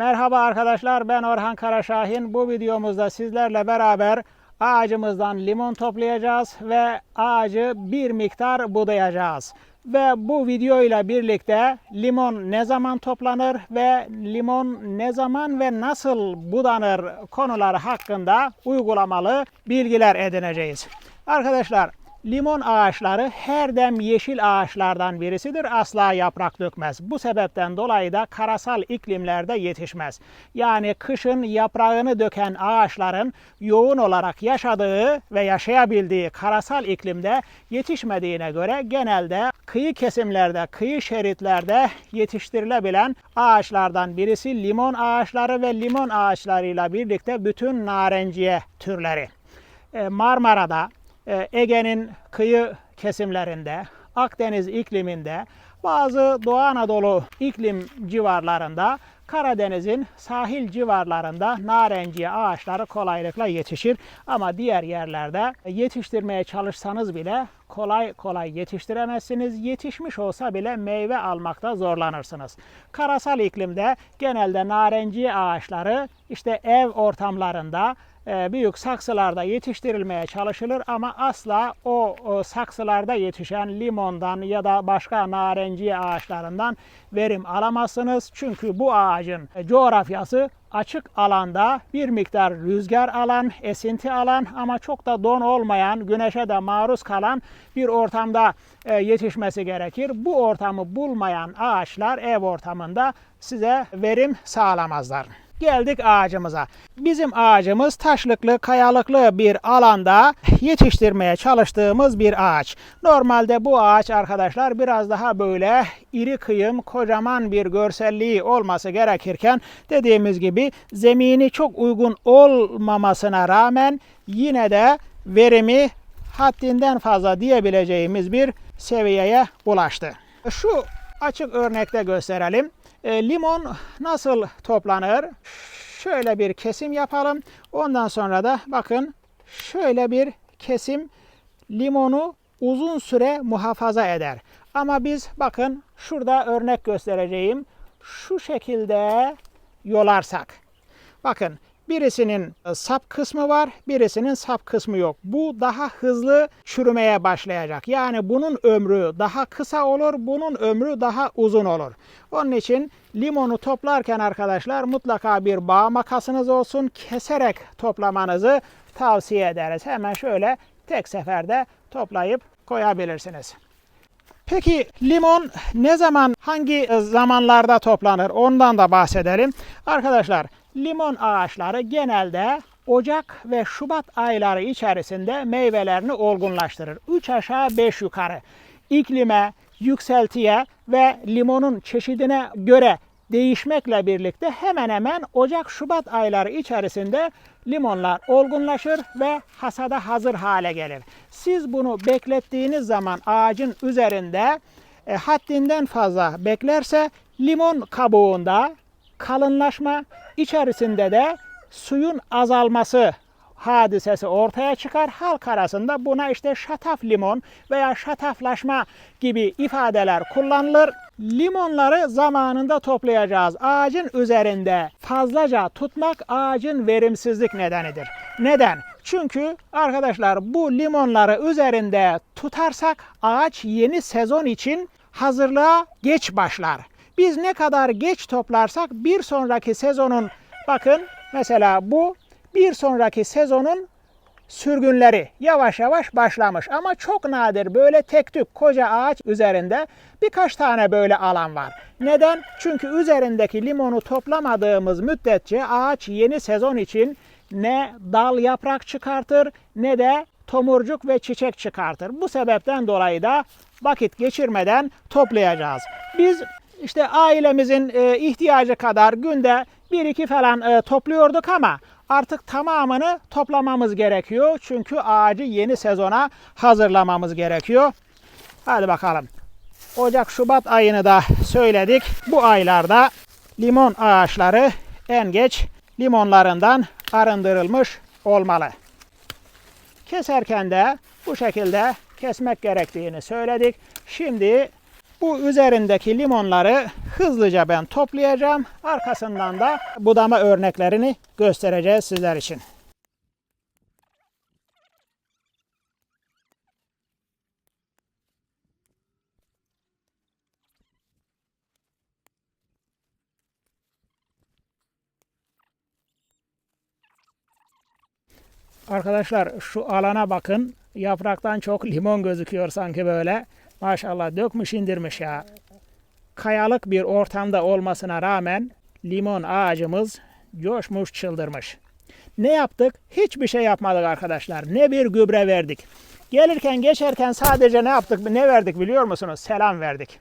Merhaba arkadaşlar ben Orhan Karaşahin. Bu videomuzda sizlerle beraber ağacımızdan limon toplayacağız ve ağacı bir miktar budayacağız. Ve bu videoyla birlikte limon ne zaman toplanır ve limon ne zaman ve nasıl budanır konuları hakkında uygulamalı bilgiler edineceğiz. Arkadaşlar Limon ağaçları her dem yeşil ağaçlardan birisidir. Asla yaprak dökmez. Bu sebepten dolayı da karasal iklimlerde yetişmez. Yani kışın yaprağını döken ağaçların yoğun olarak yaşadığı ve yaşayabildiği karasal iklimde yetişmediğine göre genelde kıyı kesimlerde, kıyı şeritlerde yetiştirilebilen ağaçlardan birisi limon ağaçları ve limon ağaçlarıyla birlikte bütün narenciye türleri. Ee, Marmara'da, e, Ege'nin kıyı kesimlerinde, Akdeniz ikliminde, bazı Doğu Anadolu iklim civarlarında, Karadeniz'in sahil civarlarında narenciye ağaçları kolaylıkla yetişir. Ama diğer yerlerde yetiştirmeye çalışsanız bile kolay kolay yetiştiremezsiniz. Yetişmiş olsa bile meyve almakta zorlanırsınız. Karasal iklimde genelde narenciye ağaçları işte ev ortamlarında büyük saksılarda yetiştirilmeye çalışılır ama asla o, o saksılarda yetişen limondan ya da başka narenciye ağaçlarından verim alamazsınız. Çünkü bu ağacın coğrafyası açık alanda bir miktar rüzgar alan, esinti alan ama çok da don olmayan, güneşe de maruz kalan bir ortamda e, yetişmesi gerekir. Bu ortamı bulmayan ağaçlar ev ortamında size verim sağlamazlar. Geldik ağacımıza. Bizim ağacımız taşlıklı, kayalıklı bir alanda yetiştirmeye çalıştığımız bir ağaç. Normalde bu ağaç arkadaşlar biraz daha böyle iri kıyım, kocaman bir görselliği olması gerekirken dediğimiz gibi zemini çok uygun olmamasına rağmen yine de verimi haddinden fazla diyebileceğimiz bir seviyeye ulaştı. Şu açık örnekte gösterelim. E, limon nasıl toplanır? Şöyle bir kesim yapalım. Ondan sonra da bakın şöyle bir kesim limonu uzun süre muhafaza eder. Ama biz bakın şurada örnek göstereceğim. Şu şekilde yolarsak. Bakın birisinin sap kısmı var, birisinin sap kısmı yok. Bu daha hızlı çürümeye başlayacak. Yani bunun ömrü daha kısa olur, bunun ömrü daha uzun olur. Onun için limonu toplarken arkadaşlar mutlaka bir bağ makasınız olsun. Keserek toplamanızı tavsiye ederiz. Hemen şöyle tek seferde toplayıp koyabilirsiniz. Peki limon ne zaman hangi zamanlarda toplanır ondan da bahsedelim. Arkadaşlar limon ağaçları genelde Ocak ve Şubat ayları içerisinde meyvelerini olgunlaştırır. 3 aşağı 5 yukarı. İklime, yükseltiye ve limonun çeşidine göre değişmekle birlikte hemen hemen Ocak-Şubat ayları içerisinde limonlar olgunlaşır ve hasada hazır hale gelir. Siz bunu beklettiğiniz zaman ağacın üzerinde e, haddinden fazla beklerse limon kabuğunda kalınlaşma, içerisinde de suyun azalması hadisesi ortaya çıkar. Halk arasında buna işte şataf limon veya şataflaşma gibi ifadeler kullanılır. Limonları zamanında toplayacağız. Ağacın üzerinde fazlaca tutmak ağacın verimsizlik nedenidir. Neden? Çünkü arkadaşlar bu limonları üzerinde tutarsak ağaç yeni sezon için hazırlığa geç başlar. Biz ne kadar geç toplarsak bir sonraki sezonun bakın mesela bu bir sonraki sezonun sürgünleri yavaş yavaş başlamış. Ama çok nadir böyle tek tük koca ağaç üzerinde birkaç tane böyle alan var. Neden? Çünkü üzerindeki limonu toplamadığımız müddetçe ağaç yeni sezon için ne dal yaprak çıkartır ne de tomurcuk ve çiçek çıkartır. Bu sebepten dolayı da vakit geçirmeden toplayacağız. Biz işte ailemizin e, ihtiyacı kadar günde bir iki falan e, topluyorduk ama artık tamamını toplamamız gerekiyor. Çünkü ağacı yeni sezona hazırlamamız gerekiyor. Hadi bakalım. Ocak, Şubat ayını da söyledik. Bu aylarda limon ağaçları en geç limonlarından arındırılmış olmalı. Keserken de bu şekilde kesmek gerektiğini söyledik. Şimdi Bu üzerindeki limonları hızlıca ben toplayacağım. Arkasından da budama örneklerini göstereceğiz sizler için. Arkadaşlar şu alana bakın. Yapraktan çok limon gözüküyor sanki böyle. Maşallah dökmüş indirmiş ya. Kayalık bir ortamda olmasına rağmen limon ağacımız coşmuş çıldırmış. Ne yaptık? Hiçbir şey yapmadık arkadaşlar. Ne bir gübre verdik. Gelirken geçerken sadece ne yaptık? Ne verdik biliyor musunuz? Selam verdik.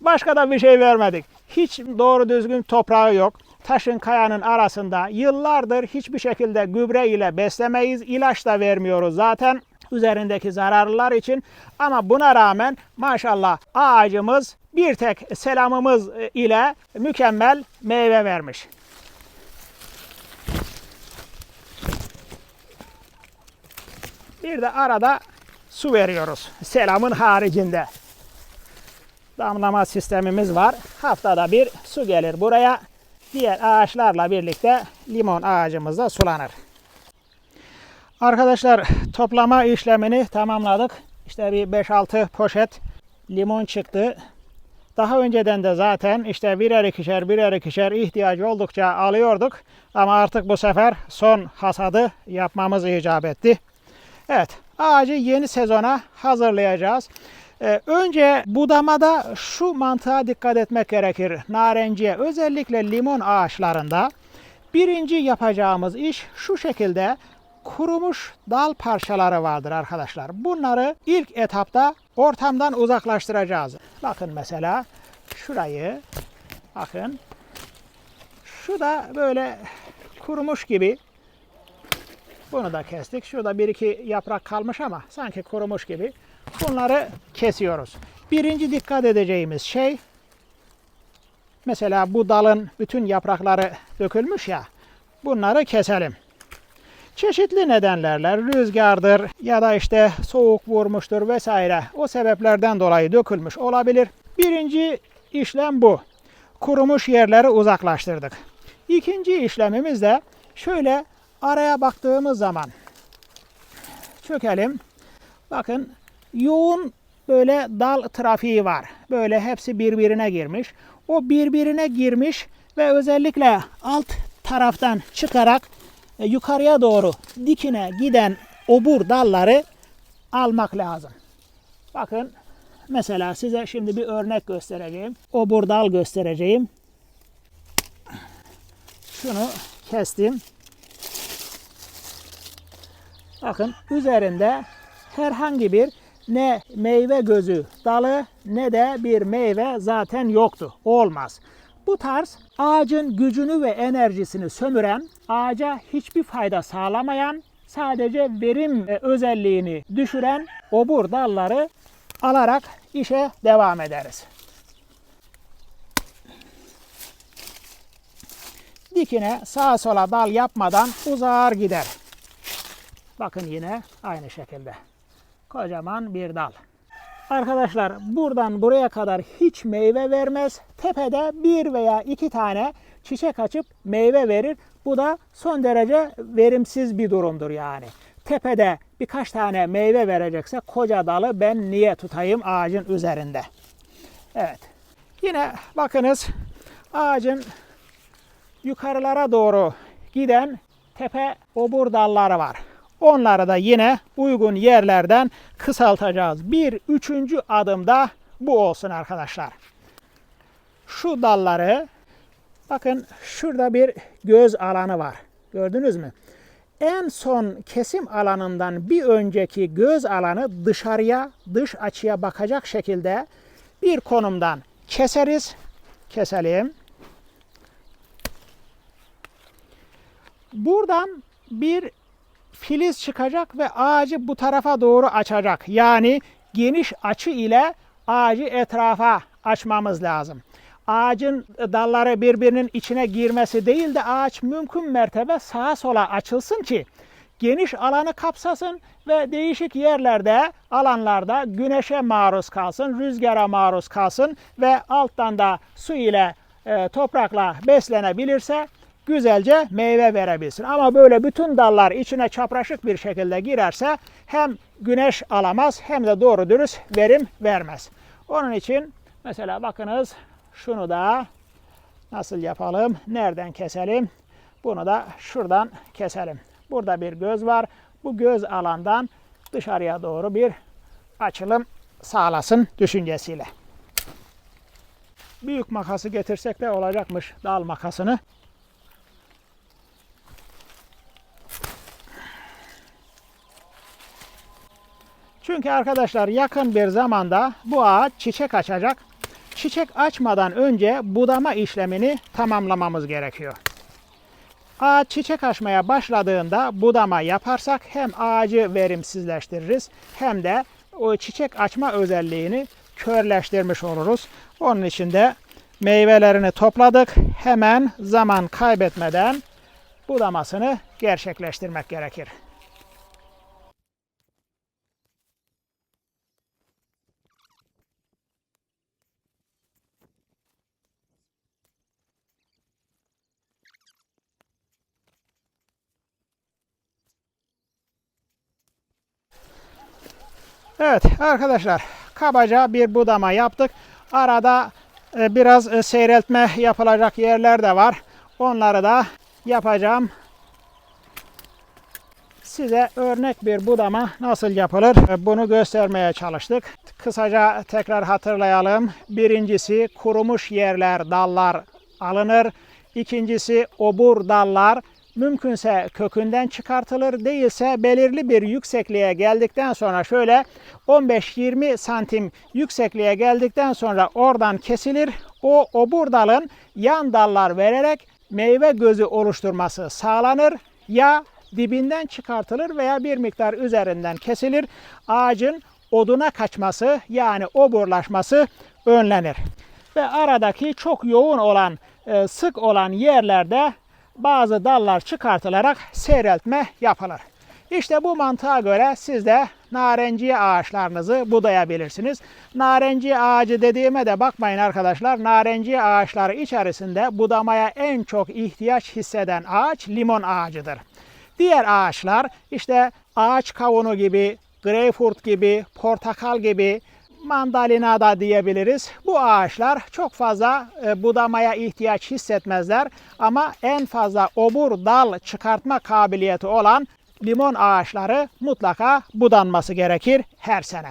Başka da bir şey vermedik. Hiç doğru düzgün toprağı yok. Taşın kayanın arasında yıllardır hiçbir şekilde gübre ile beslemeyiz. İlaç da vermiyoruz zaten üzerindeki zararlılar için. Ama buna rağmen maşallah ağacımız bir tek selamımız ile mükemmel meyve vermiş. Bir de arada su veriyoruz. Selamın haricinde damlama sistemimiz var. Haftada bir su gelir buraya. Diğer ağaçlarla birlikte limon ağacımız da sulanır. Arkadaşlar toplama işlemini tamamladık. İşte bir 5-6 poşet limon çıktı. Daha önceden de zaten işte birer ikişer birer ikişer ihtiyacı oldukça alıyorduk. Ama artık bu sefer son hasadı yapmamız icap etti. Evet ağacı yeni sezona hazırlayacağız. Ee, önce budamada şu mantığa dikkat etmek gerekir. Narenciye özellikle limon ağaçlarında birinci yapacağımız iş şu şekilde kurumuş dal parçaları vardır arkadaşlar. Bunları ilk etapta ortamdan uzaklaştıracağız. Bakın mesela şurayı bakın şu da böyle kurumuş gibi bunu da kestik. Şurada bir iki yaprak kalmış ama sanki kurumuş gibi. Bunları kesiyoruz. Birinci dikkat edeceğimiz şey mesela bu dalın bütün yaprakları dökülmüş ya bunları keselim. Çeşitli nedenlerle rüzgardır ya da işte soğuk vurmuştur vesaire o sebeplerden dolayı dökülmüş olabilir. Birinci işlem bu. Kurumuş yerleri uzaklaştırdık. İkinci işlemimiz de şöyle araya baktığımız zaman çökelim. Bakın yoğun böyle dal trafiği var. Böyle hepsi birbirine girmiş. O birbirine girmiş ve özellikle alt taraftan çıkarak yukarıya doğru dikine giden obur dalları almak lazım. Bakın mesela size şimdi bir örnek göstereceğim. Obur dal göstereceğim. Şunu kestim. Bakın üzerinde herhangi bir ne meyve gözü dalı ne de bir meyve zaten yoktu. Olmaz. Bu tarz ağacın gücünü ve enerjisini sömüren, ağaca hiçbir fayda sağlamayan, sadece verim özelliğini düşüren obur dalları alarak işe devam ederiz. Dikine sağa sola dal yapmadan uzar gider. Bakın yine aynı şekilde. Kocaman bir dal. Arkadaşlar buradan buraya kadar hiç meyve vermez. Tepede bir veya iki tane çiçek açıp meyve verir. Bu da son derece verimsiz bir durumdur yani. Tepede birkaç tane meyve verecekse koca dalı ben niye tutayım ağacın üzerinde? Evet. Yine bakınız ağacın yukarılara doğru giden tepe obur dalları var. Onları da yine uygun yerlerden kısaltacağız. Bir üçüncü adımda bu olsun arkadaşlar. Şu dalları bakın şurada bir göz alanı var. Gördünüz mü? En son kesim alanından bir önceki göz alanı dışarıya, dış açıya bakacak şekilde bir konumdan keseriz. Keselim. Buradan bir filiz çıkacak ve ağacı bu tarafa doğru açacak. Yani geniş açı ile ağacı etrafa açmamız lazım. Ağacın dalları birbirinin içine girmesi değil de ağaç mümkün mertebe sağa sola açılsın ki geniş alanı kapsasın ve değişik yerlerde, alanlarda güneşe maruz kalsın, rüzgara maruz kalsın ve alttan da su ile, e, toprakla beslenebilirse güzelce meyve verebilsin. Ama böyle bütün dallar içine çapraşık bir şekilde girerse hem güneş alamaz hem de doğru dürüst verim vermez. Onun için mesela bakınız şunu da nasıl yapalım? Nereden keselim? Bunu da şuradan keselim. Burada bir göz var. Bu göz alandan dışarıya doğru bir açılım sağlasın düşüncesiyle. Büyük makası getirsek de olacakmış dal makasını. Çünkü arkadaşlar yakın bir zamanda bu ağaç çiçek açacak. Çiçek açmadan önce budama işlemini tamamlamamız gerekiyor. Ağaç çiçek açmaya başladığında budama yaparsak hem ağacı verimsizleştiririz hem de o çiçek açma özelliğini körleştirmiş oluruz. Onun için de meyvelerini topladık. Hemen zaman kaybetmeden budamasını gerçekleştirmek gerekir. Evet arkadaşlar kabaca bir budama yaptık. Arada e, biraz e, seyreltme yapılacak yerler de var. Onları da yapacağım. Size örnek bir budama nasıl yapılır e, bunu göstermeye çalıştık. Kısaca tekrar hatırlayalım. Birincisi kurumuş yerler, dallar alınır. İkincisi obur dallar mümkünse kökünden çıkartılır değilse belirli bir yüksekliğe geldikten sonra şöyle 15-20 santim yüksekliğe geldikten sonra oradan kesilir. O obur dalın yan dallar vererek meyve gözü oluşturması sağlanır. Ya dibinden çıkartılır veya bir miktar üzerinden kesilir. Ağacın oduna kaçması yani oburlaşması önlenir. Ve aradaki çok yoğun olan, e, sık olan yerlerde bazı dallar çıkartılarak seyreltme yapılır. İşte bu mantığa göre siz de narenciye ağaçlarınızı budayabilirsiniz. Narenciye ağacı dediğime de bakmayın arkadaşlar. Narenciye ağaçları içerisinde budamaya en çok ihtiyaç hisseden ağaç limon ağacıdır. Diğer ağaçlar işte ağaç kavunu gibi, greyfurt gibi, portakal gibi, mandalina da diyebiliriz. Bu ağaçlar çok fazla e, budamaya ihtiyaç hissetmezler ama en fazla obur dal çıkartma kabiliyeti olan limon ağaçları mutlaka budanması gerekir her sene.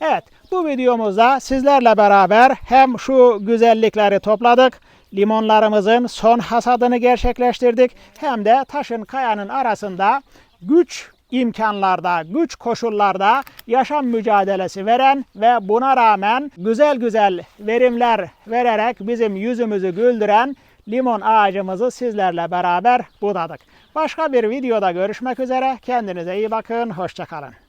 Evet bu videomuzda sizlerle beraber hem şu güzellikleri topladık, limonlarımızın son hasadını gerçekleştirdik hem de taşın kayanın arasında güç imkanlarda, güç koşullarda yaşam mücadelesi veren ve buna rağmen güzel güzel verimler vererek bizim yüzümüzü güldüren limon ağacımızı sizlerle beraber budadık. Başka bir videoda görüşmek üzere. Kendinize iyi bakın. Hoşçakalın.